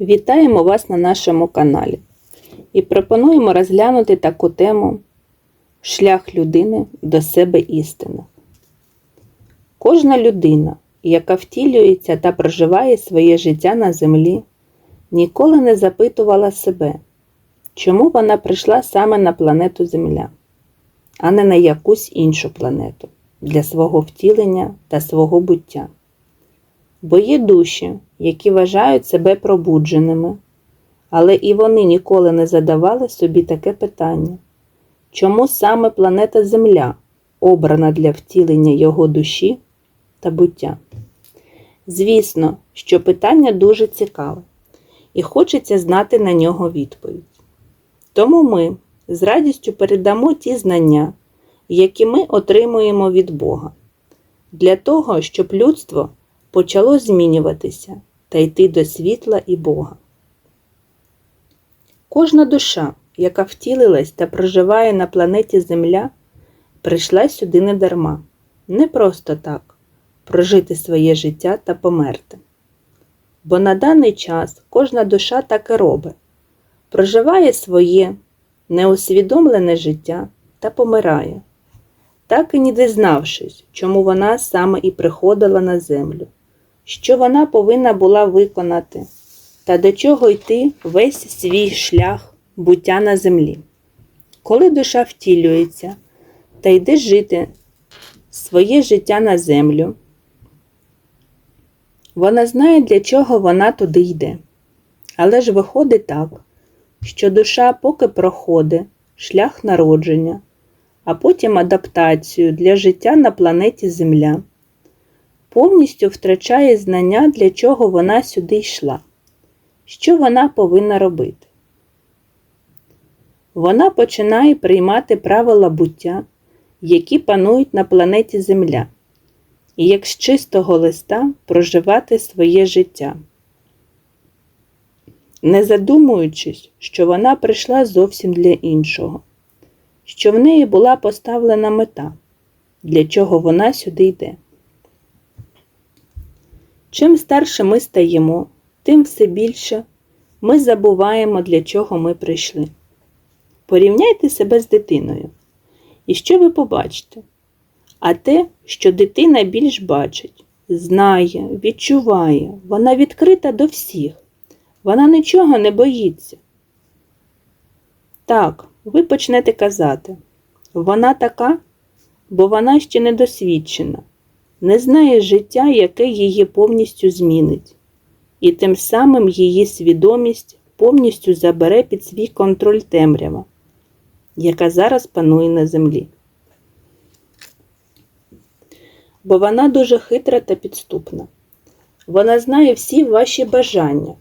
Вітаємо вас на нашому каналі і пропонуємо розглянути таку тему Шлях людини до себе істини. Кожна людина, яка втілюється та проживає своє життя на землі, ніколи не запитувала себе, чому вона прийшла саме на планету Земля, а не на якусь іншу планету для свого втілення та свого буття. Бо є душі, які вважають себе пробудженими, але і вони ніколи не задавали собі таке питання, чому саме планета Земля обрана для втілення його душі та буття? Звісно, що питання дуже цікаве, і хочеться знати на нього відповідь. Тому ми з радістю передамо ті знання, які ми отримуємо від Бога, для того, щоб людство почало змінюватися та йти до світла і Бога. Кожна душа, яка втілилась та проживає на планеті Земля, прийшла сюди не дарма, не просто так прожити своє життя та померти. Бо на даний час кожна душа так і робить, проживає своє неусвідомлене життя та помирає, так і не дізнавшись, чому вона саме і приходила на землю що вона повинна була виконати, та до чого йти весь свій шлях буття на землі. Коли душа втілюється та йде жити своє життя на землю, вона знає, для чого вона туди йде. Але ж виходить так, що душа поки проходить шлях народження, а потім адаптацію для життя на планеті Земля повністю втрачає знання, для чого вона сюди йшла, що вона повинна робити. Вона починає приймати правила буття, які панують на планеті Земля, і як з чистого листа проживати своє життя, не задумуючись, що вона прийшла зовсім для іншого, що в неї була поставлена мета, для чого вона сюди йде. Чим старше ми стаємо, тим все більше ми забуваємо, для чого ми прийшли. Порівняйте себе з дитиною. І що ви побачите? А те, що дитина більш бачить, знає, відчуває, вона відкрита до всіх, вона нічого не боїться. Так, ви почнете казати, вона така, бо вона ще не досвідчена не знає життя, яке її повністю змінить, і тим самим її свідомість повністю забере під свій контроль темрява, яка зараз панує на землі. Бо вона дуже хитра та підступна. Вона знає всі ваші бажання,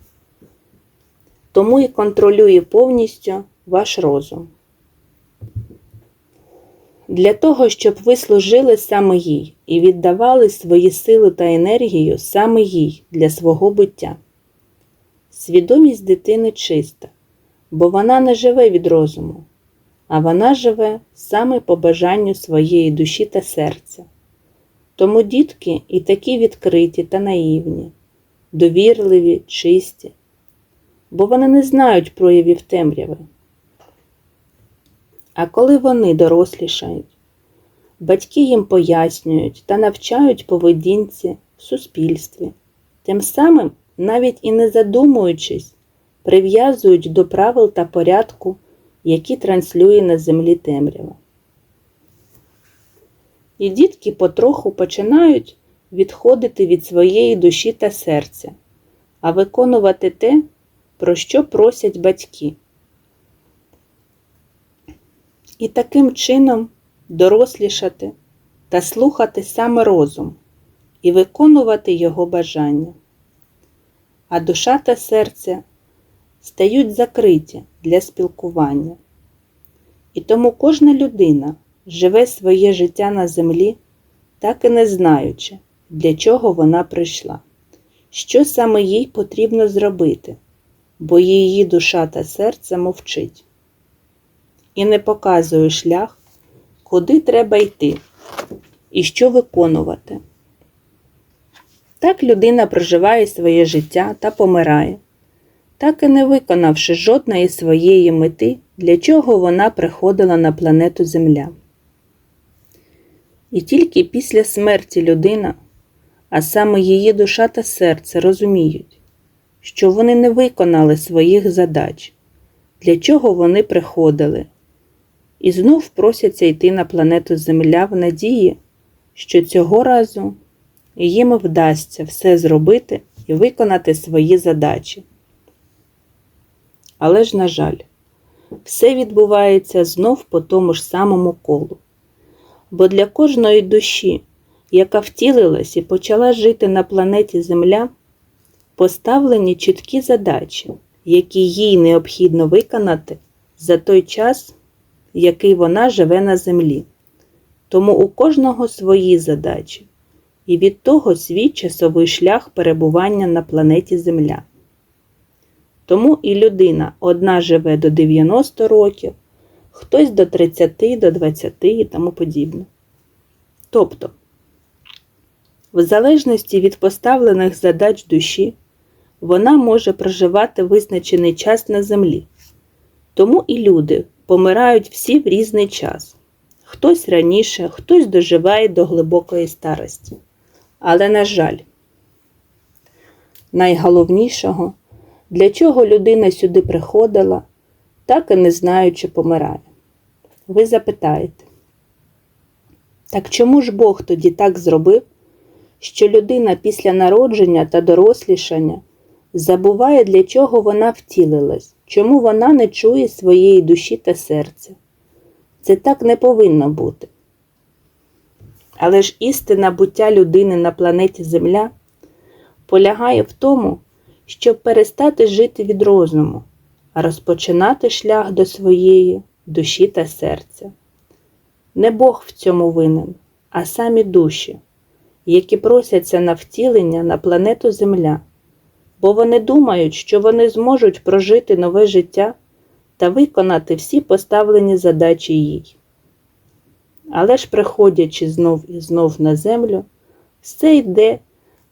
тому і контролює повністю ваш розум для того, щоб ви служили саме їй і віддавали свої сили та енергію саме їй для свого буття. Свідомість дитини чиста, бо вона не живе від розуму, а вона живе саме по бажанню своєї душі та серця. Тому дітки і такі відкриті та наївні, довірливі, чисті, бо вони не знають проявів темряви. А коли вони дорослішають, батьки їм пояснюють та навчають поведінці в суспільстві, тим самим, навіть і не задумуючись, прив'язують до правил та порядку, які транслює на землі темрява. І дітки потроху починають відходити від своєї душі та серця, а виконувати те, про що просять батьки і таким чином дорослішати та слухати саме розум і виконувати його бажання. А душа та серце стають закриті для спілкування. І тому кожна людина живе своє життя на землі, так і не знаючи, для чого вона прийшла, що саме їй потрібно зробити, бо її душа та серце мовчить і не показує шлях, куди треба йти і що виконувати. Так людина проживає своє життя та помирає, так і не виконавши жодної своєї мети, для чого вона приходила на планету Земля. І тільки після смерті людина, а саме її душа та серце розуміють, що вони не виконали своїх задач, для чого вони приходили, і знов просяться йти на планету Земля в надії, що цього разу їм вдасться все зробити і виконати свої задачі. Але ж, на жаль, все відбувається знов по тому ж самому колу. Бо для кожної душі, яка втілилась і почала жити на планеті Земля, поставлені чіткі задачі, які їй необхідно виконати за той час, який вона живе на землі. Тому у кожного свої задачі, і від того свій часовий шлях перебування на планеті Земля. Тому і людина одна живе до 90 років, хтось до 30, до 20 і тому подібне. Тобто, в залежності від поставлених задач душі, вона може проживати визначений час на землі. Тому і люди помирають всі в різний час. Хтось раніше, хтось доживає до глибокої старості. Але, на жаль, найголовнішого, для чого людина сюди приходила, так і не знаючи помирає. Ви запитаєте, так чому ж Бог тоді так зробив, що людина після народження та дорослішання забуває, для чого вона втілилась, чому вона не чує своєї душі та серця? Це так не повинно бути. Але ж істина буття людини на планеті Земля полягає в тому, щоб перестати жити від розуму, а розпочинати шлях до своєї душі та серця. Не Бог в цьому винен, а самі душі, які просяться на втілення на планету Земля, бо вони думають, що вони зможуть прожити нове життя та виконати всі поставлені задачі їй. Але ж, приходячи знов і знов на землю, все йде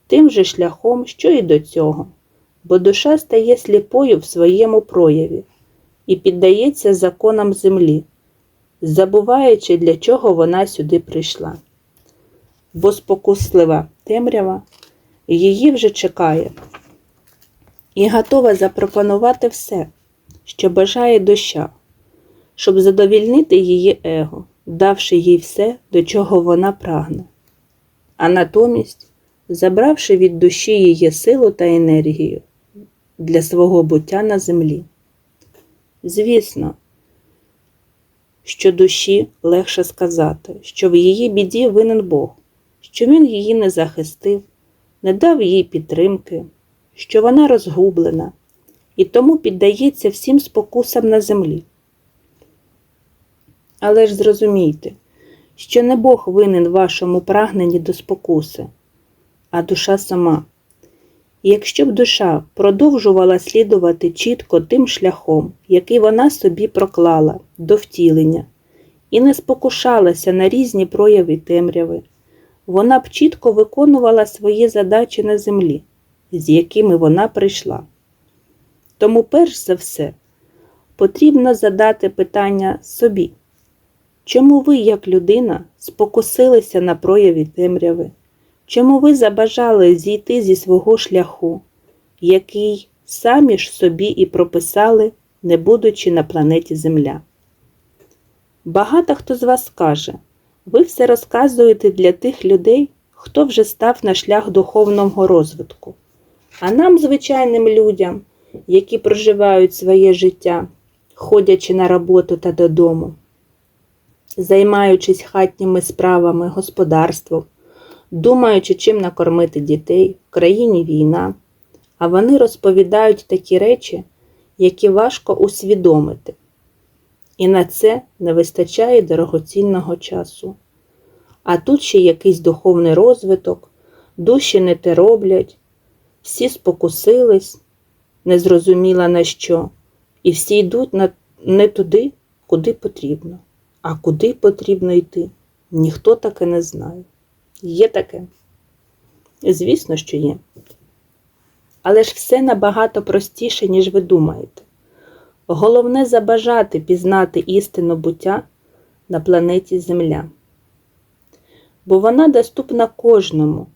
тим же шляхом, що і до цього, бо душа стає сліпою в своєму прояві і піддається законам землі, забуваючи, для чого вона сюди прийшла. Бо спокуслива темрява її вже чекає і готова запропонувати все, що бажає душа, щоб задовільнити її его давши їй все, до чого вона прагне, а натомість забравши від душі її силу та енергію для свого буття на землі. Звісно, що душі легше сказати, що в її біді винен Бог, що він її не захистив, не дав їй підтримки, що вона розгублена і тому піддається всім спокусам на землі. Але ж зрозумійте, що не Бог винен вашому прагненні до спокуси, а душа сама. І якщо б душа продовжувала слідувати чітко тим шляхом, який вона собі проклала до втілення, і не спокушалася на різні прояви темряви, вона б чітко виконувала свої задачі на землі, з якими вона прийшла. Тому, перш за все, потрібно задати питання собі. Чому ви, як людина, спокусилися на прояві темряви? Чому ви забажали зійти зі свого шляху, який самі ж собі і прописали, не будучи на планеті Земля? Багато хто з вас скаже, ви все розказуєте для тих людей, хто вже став на шлях духовного розвитку. А нам, звичайним людям, які проживають своє життя, ходячи на роботу та додому займаючись хатніми справами, господарством, думаючи, чим накормити дітей, в країні війна, а вони розповідають такі речі, які важко усвідомити. І на це не вистачає дорогоцінного часу. А тут ще якийсь духовний розвиток, душі не те роблять, всі спокусились, не зрозуміла на що, і всі йдуть на, не туди, куди потрібно. А куди потрібно йти, ніхто таке не знає. Є таке? Звісно, що є. Але ж все набагато простіше, ніж ви думаєте. Головне забажати пізнати істину буття на планеті Земля. Бо вона доступна кожному,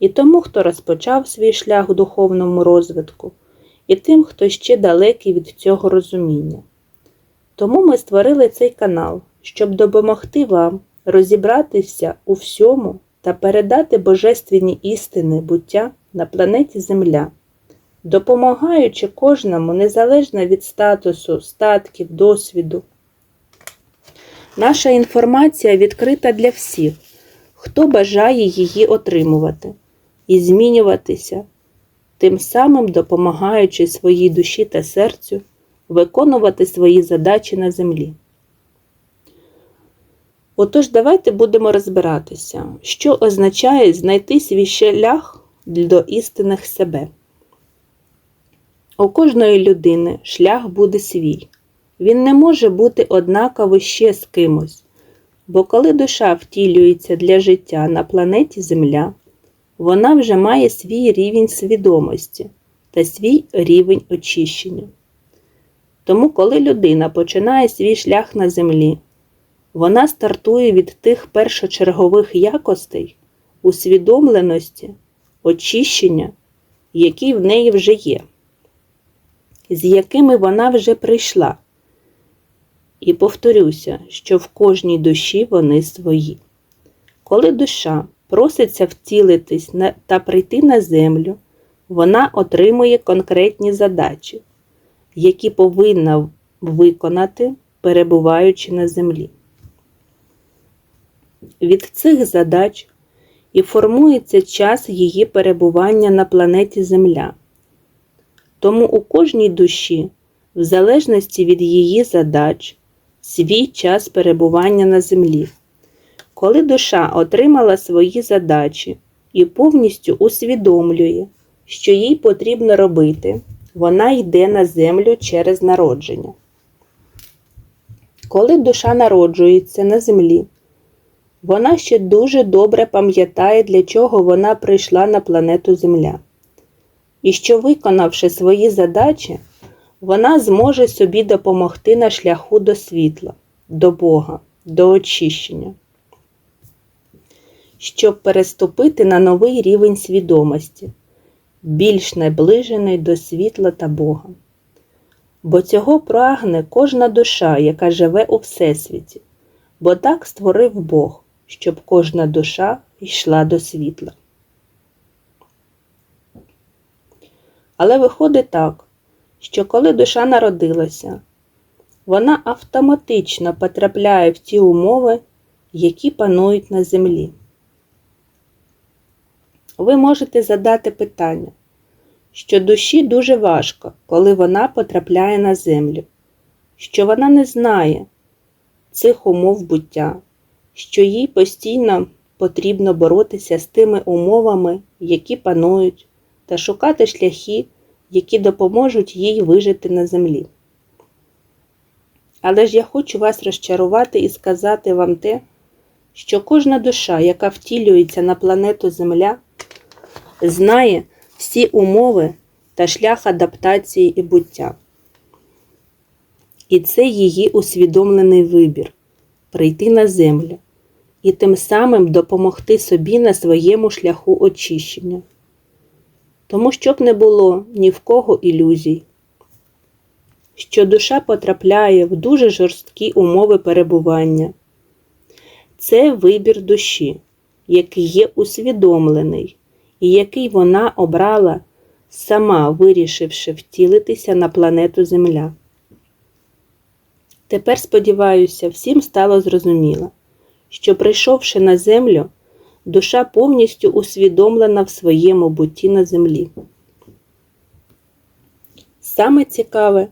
і тому, хто розпочав свій шлях у духовному розвитку, і тим, хто ще далекий від цього розуміння. Тому ми створили цей канал, щоб допомогти вам розібратися у всьому та передати божественні істини буття на планеті Земля, допомагаючи кожному незалежно від статусу, статків, досвіду. Наша інформація відкрита для всіх, хто бажає її отримувати і змінюватися, тим самим допомагаючи своїй душі та серцю виконувати свої задачі на землі. Отож, давайте будемо розбиратися, що означає знайти свій шлях до істинних себе. У кожної людини шлях буде свій. Він не може бути однаковий ще з кимось, бо коли душа втілюється для життя на планеті Земля, вона вже має свій рівень свідомості та свій рівень очищення. Тому, коли людина починає свій шлях на землі, вона стартує від тих першочергових якостей, усвідомленості, очищення, які в неї вже є, з якими вона вже прийшла. І повторюся, що в кожній душі вони свої. Коли душа проситься втілитись та прийти на землю, вона отримує конкретні задачі, які повинна виконати, перебуваючи на землі. Від цих задач і формується час її перебування на планеті Земля. Тому у кожній душі, в залежності від її задач, свій час перебування на землі. Коли душа отримала свої задачі і повністю усвідомлює, що їй потрібно робити, вона йде на землю через народження. Коли душа народжується на землі, вона ще дуже добре пам'ятає, для чого вона прийшла на планету Земля. І що, виконавши свої задачі, вона зможе собі допомогти на шляху до світла, до Бога, до очищення, щоб переступити на новий рівень свідомості, більш наближений до світла та Бога. Бо цього прагне кожна душа, яка живе у Всесвіті, бо так створив Бог, щоб кожна душа йшла до світла. Але виходить так, що коли душа народилася, вона автоматично потрапляє в ті умови, які панують на землі. Ви можете задати питання, що душі дуже важко, коли вона потрапляє на землю, що вона не знає цих умов буття, що їй постійно потрібно боротися з тими умовами, які панують, та шукати шляхи які допоможуть їй вижити на землі. Але ж я хочу вас розчарувати і сказати вам те, що кожна душа, яка втілюється на планету Земля, знає всі умови та шлях адаптації і буття. І це її усвідомлений вибір прийти на землю і тим самим допомогти собі на своєму шляху очищення тому щоб не було ні в кого ілюзій, що душа потрапляє в дуже жорсткі умови перебування. Це вибір душі, який є усвідомлений, і який вона обрала, сама вирішивши втілитися на планету Земля. Тепер, сподіваюся, всім стало зрозуміло, що прийшовши на землю, душа повністю усвідомлена в своєму бутті на землі. Саме цікаве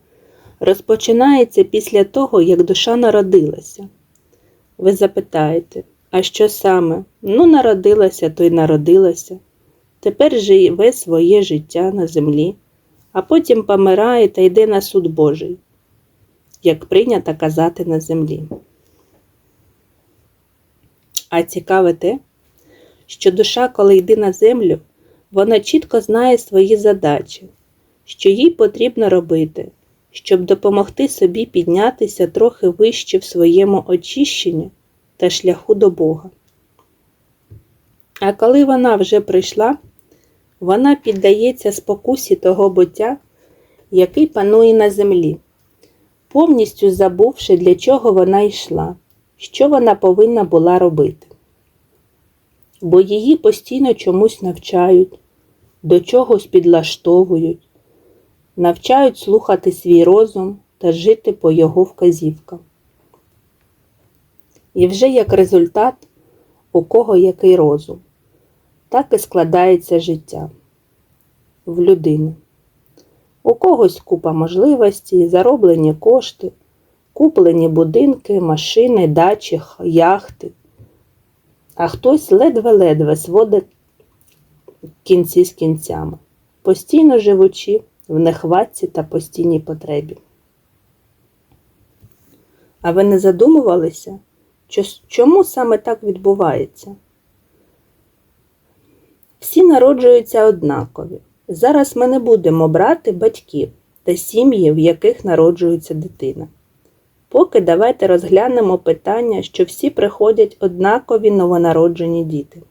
розпочинається після того, як душа народилася. Ви запитаєте, а що саме? Ну, народилася, то й народилася. Тепер живе своє життя на землі, а потім помирає та йде на суд Божий, як прийнято казати на землі. А цікаве те, що душа, коли йде на землю, Вона чітко знає свої задачі, що їй потрібно робити, щоб допомогти собі піднятися трохи вище в своєму очищенні та шляху до Бога. А коли вона вже прийшла, вона піддається спокусі того буття, який панує на землі, повністю забувши, для чого вона йшла, що вона повинна була робити. Бо її постійно чомусь навчають, до чогось підлаштовують, навчають слухати свій розум та жити по його вказівкам. І вже як результат, у кого який розум, так і складається життя в людини. У когось купа можливостей, зароблені кошти, куплені будинки, машини, дачі, яхти, а хтось ледве-ледве сводить кінці з кінцями, постійно живучи в нехватці та постійній потребі. А ви не задумувалися, чому саме так відбувається? Всі народжуються однакові. Зараз ми не будемо брати батьків та сім'ї, в яких народжується дитина. Поки давайте розглянемо питання, що всі приходять однакові новонароджені діти.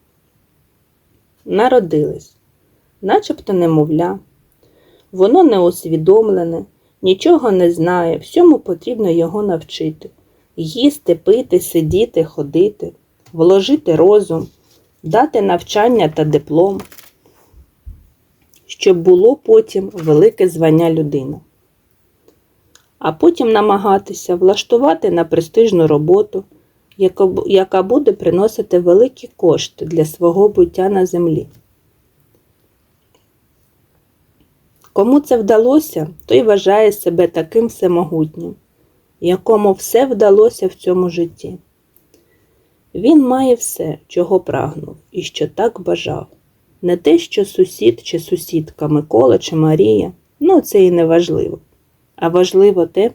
Народились, начебто немовля. Воно не усвідомлене, нічого не знає, всьому потрібно його навчити їсти, пити, сидіти, ходити, вложити розум, дати навчання та диплом, щоб було потім велике звання людини. А потім намагатися влаштувати на престижну роботу, яка буде приносити великі кошти для свого буття на землі. Кому це вдалося, той вважає себе таким всемогутнім, якому все вдалося в цьому житті. Він має все, чого прагнув і що так бажав. Не те, що сусід чи сусідка Микола чи Марія, ну це і не важливо. А важливо те,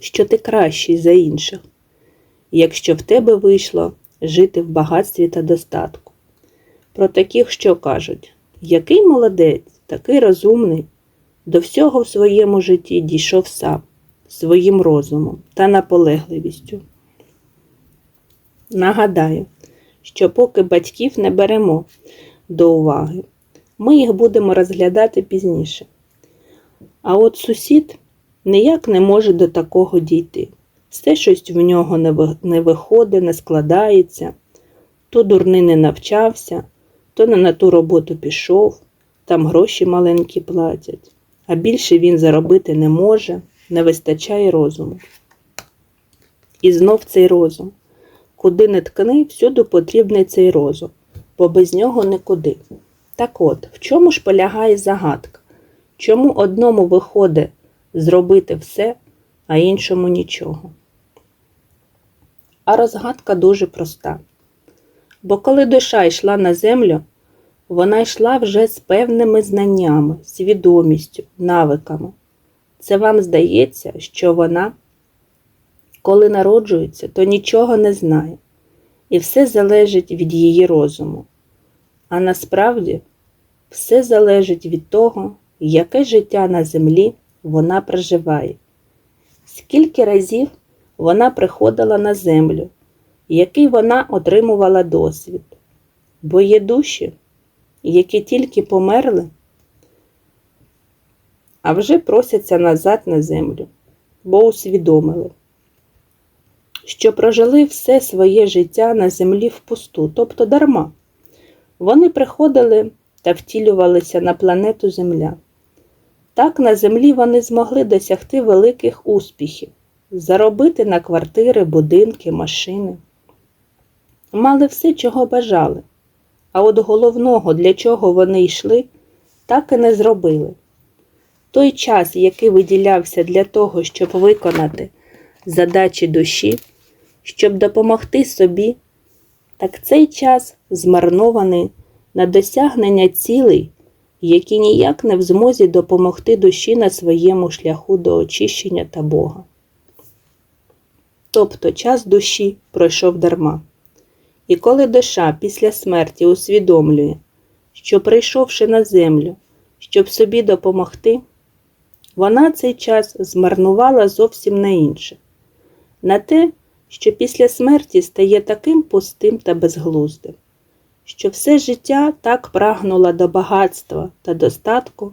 що ти кращий за інших, якщо в тебе вийшло жити в багатстві та достатку. Про таких що кажуть, який молодець, такий розумний, до всього в своєму житті дійшов сам, своїм розумом та наполегливістю. Нагадаю, що поки батьків не беремо до уваги, ми їх будемо розглядати пізніше. А от сусід ніяк не може до такого дійти. Все щось в нього не виходить, не складається, то дурний не навчався, то не на ту роботу пішов, там гроші маленькі платять, а більше він заробити не може, не вистачає розуму. І знов цей розум. Куди не ткни, всюди потрібний цей розум, бо без нього нікуди. Так от, в чому ж полягає загадка? Чому одному виходить зробити все, а іншому нічого? А розгадка дуже проста. Бо коли душа йшла на землю, вона йшла вже з певними знаннями, свідомістю, навиками. Це вам здається, що вона, коли народжується, то нічого не знає, і все залежить від її розуму. А насправді все залежить від того, яке життя на землі вона проживає, скільки разів вона приходила на землю, який вона отримувала досвід, бо є душі, які тільки померли, а вже просяться назад на землю, бо усвідомили, що прожили все своє життя на землі впусту, тобто дарма. Вони приходили та втілювалися на планету Земля. Так на землі вони змогли досягти великих успіхів, заробити на квартири, будинки, машини. Мали все, чого бажали, а от головного, для чого вони йшли, так і не зробили. Той час, який виділявся для того, щоб виконати задачі душі, щоб допомогти собі, так цей час змарнований на досягнення цілей які ніяк не в змозі допомогти душі на своєму шляху до очищення та Бога. Тобто час душі пройшов дарма. І коли душа після смерті усвідомлює, що прийшовши на землю, щоб собі допомогти, вона цей час змарнувала зовсім на інше, на те, що після смерті стає таким пустим та безглуздим, що все життя так прагнула до багатства та достатку,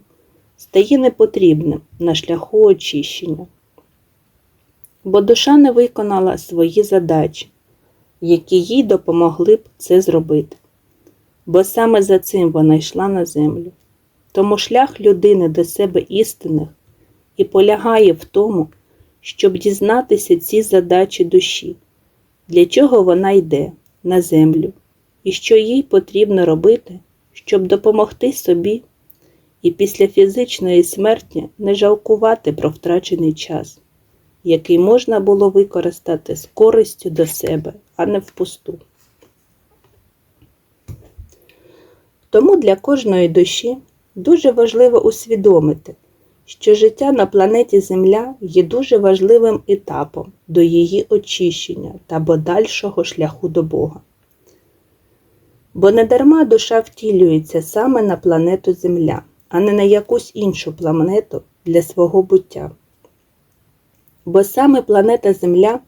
стає непотрібним на шляху очищення. Бо душа не виконала свої задачі, які їй допомогли б це зробити. Бо саме за цим вона йшла на землю. Тому шлях людини до себе істинних і полягає в тому, щоб дізнатися ці задачі душі, для чого вона йде на землю, і що їй потрібно робити, щоб допомогти собі? І після фізичної смерті не жалкувати про втрачений час, який можна було використати з користю до себе, а не впусту. Тому для кожної душі дуже важливо усвідомити, що життя на планеті Земля є дуже важливим етапом до її очищення та подальшого шляху до Бога. Бо недарма душа втілюється саме на планету Земля, а не на якусь іншу планету для свого буття. Бо саме планета Земля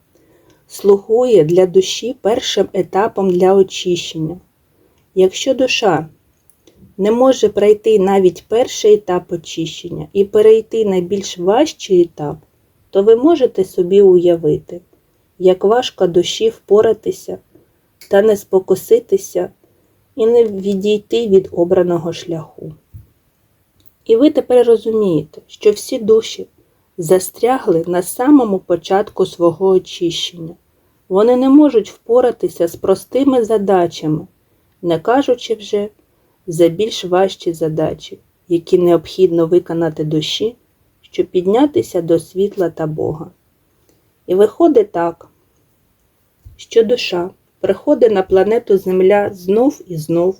слугує для душі першим етапом для очищення. Якщо душа не може пройти навіть перший етап очищення і перейти на більш важчий етап, то ви можете собі уявити, як важко душі впоратися та не спокуситися і не відійти від обраного шляху. І ви тепер розумієте, що всі душі застрягли на самому початку свого очищення. Вони не можуть впоратися з простими задачами, не кажучи вже за більш важчі задачі, які необхідно виконати душі, щоб піднятися до світла та Бога. І виходить так, що душа приходить на планету Земля знов і знов,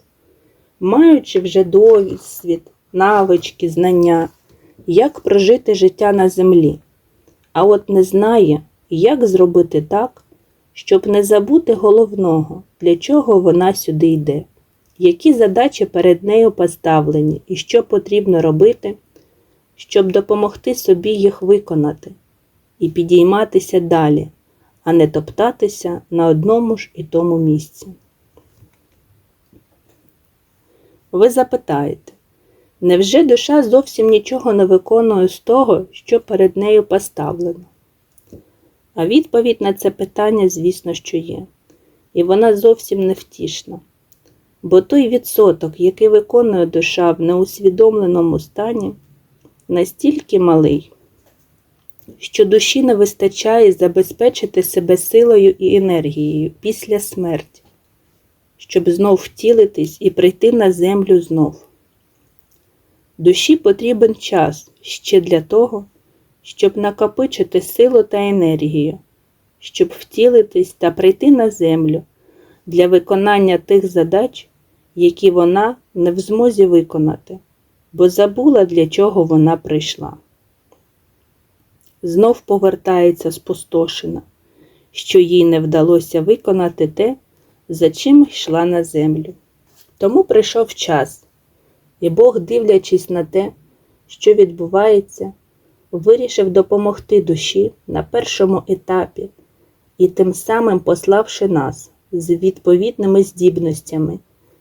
маючи вже досвід, навички, знання, як прожити життя на землі, а от не знає, як зробити так, щоб не забути головного, для чого вона сюди йде які задачі перед нею поставлені і що потрібно робити, щоб допомогти собі їх виконати і підійматися далі, а не топтатися на одному ж і тому місці. Ви запитаєте, невже душа зовсім нічого не виконує з того, що перед нею поставлено? А відповідь на це питання, звісно, що є, і вона зовсім невтішна. Бо той відсоток, який виконує душа в неусвідомленому стані, настільки малий, що душі не вистачає забезпечити себе силою і енергією після смерті, щоб знов втілитись і прийти на землю знов. Душі потрібен час ще для того, щоб накопичити силу та енергію, щоб втілитись та прийти на землю для виконання тих задач, які вона не в змозі виконати, бо забула, для чого вона прийшла. Знов повертається спустошена, що їй не вдалося виконати те, за чим йшла на землю. Тому прийшов час, і Бог, дивлячись на те, що відбувається, вирішив допомогти душі на першому етапі і тим самим пославши нас з відповідними здібностями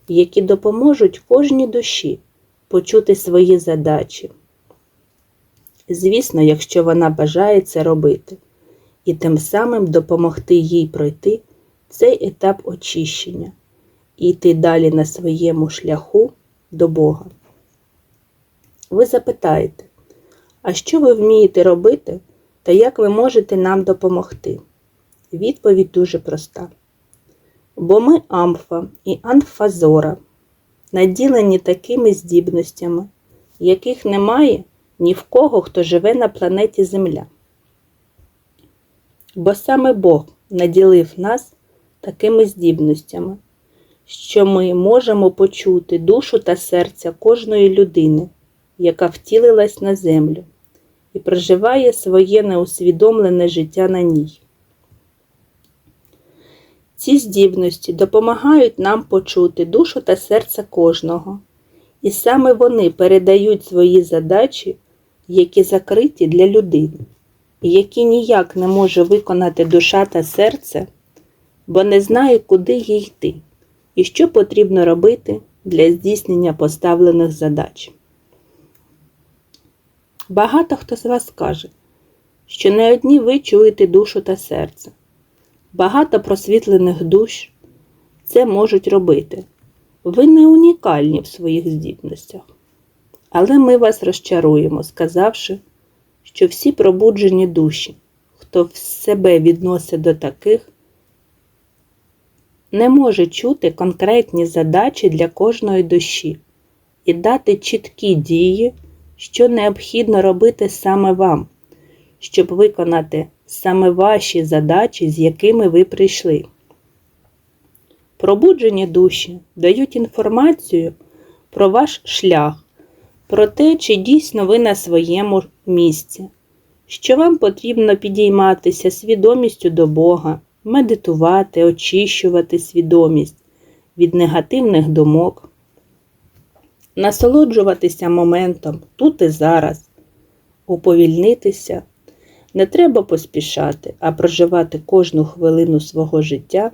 які допоможуть кожній душі почути свої задачі. Звісно, якщо вона бажає це робити, і тим самим допомогти їй пройти цей етап очищення і йти далі на своєму шляху до Бога. Ви запитаєте, а що ви вмієте робити та як ви можете нам допомогти? Відповідь дуже проста бо ми амфа і анфазора, наділені такими здібностями, яких немає ні в кого, хто живе на планеті Земля. Бо саме Бог наділив нас такими здібностями, що ми можемо почути душу та серця кожної людини, яка втілилась на землю і проживає своє неусвідомлене життя на ній. Ці здібності допомагають нам почути душу та серце кожного І саме вони передають свої задачі, які закриті для людини, які ніяк не може виконати душа та серце, бо не знає, куди їй йти і що потрібно робити для здійснення поставлених задач. Багато хто з вас скаже, що не одні ви чуєте душу та серце. Багато просвітлених душ це можуть робити. Ви не унікальні в своїх здібностях. Але ми вас розчаруємо, сказавши, що всі пробуджені душі, хто в себе відносить до таких, не може чути конкретні задачі для кожної душі і дати чіткі дії, що необхідно робити саме вам, щоб виконати саме ваші задачі, з якими ви прийшли. Пробуджені душі дають інформацію про ваш шлях, про те, чи дійсно ви на своєму місці, що вам потрібно підійматися свідомістю до Бога, медитувати, очищувати свідомість від негативних думок, насолоджуватися моментом тут і зараз, уповільнитися. Не треба поспішати, а проживати кожну хвилину свого життя.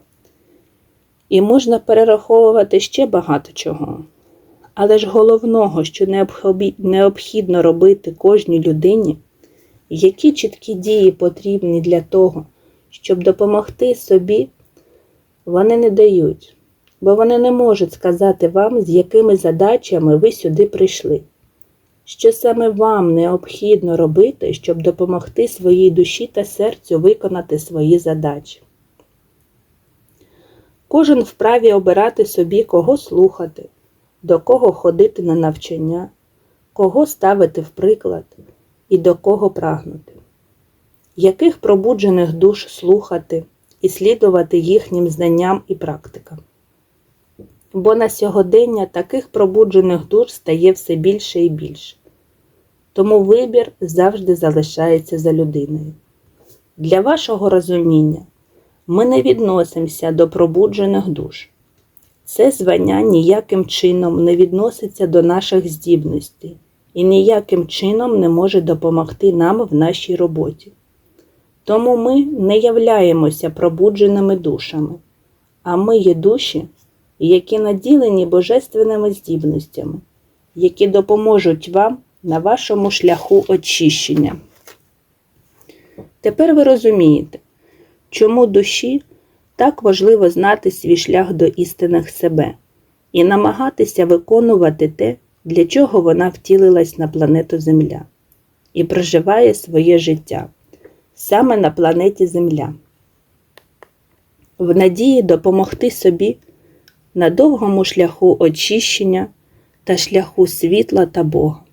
І можна перераховувати ще багато чого. Але ж головного, що необхідно робити кожній людині, які чіткі дії потрібні для того, щоб допомогти собі, вони не дають, бо вони не можуть сказати вам, з якими задачами ви сюди прийшли. Що саме вам необхідно робити, щоб допомогти своїй душі та серцю виконати свої задачі. Кожен вправі обирати собі, кого слухати, до кого ходити на навчання, кого ставити в приклад і до кого прагнути, яких пробуджених душ слухати і слідувати їхнім знанням і практикам. Бо на сьогодення таких пробуджених душ стає все більше і більше. Тому вибір завжди залишається за людиною. Для вашого розуміння ми не відносимося до пробуджених душ. Це звання ніяким чином не відноситься до наших здібностей і ніяким чином не може допомогти нам в нашій роботі. Тому ми не являємося пробудженими душами, а ми є душі, які наділені божественними здібностями, які допоможуть вам на вашому шляху очищення. Тепер ви розумієте, чому душі так важливо знати свій шлях до істинних себе і намагатися виконувати те, для чого вона втілилась на планету Земля і проживає своє життя саме на планеті Земля, в надії допомогти собі на довгому шляху очищення та шляху світла та Бога.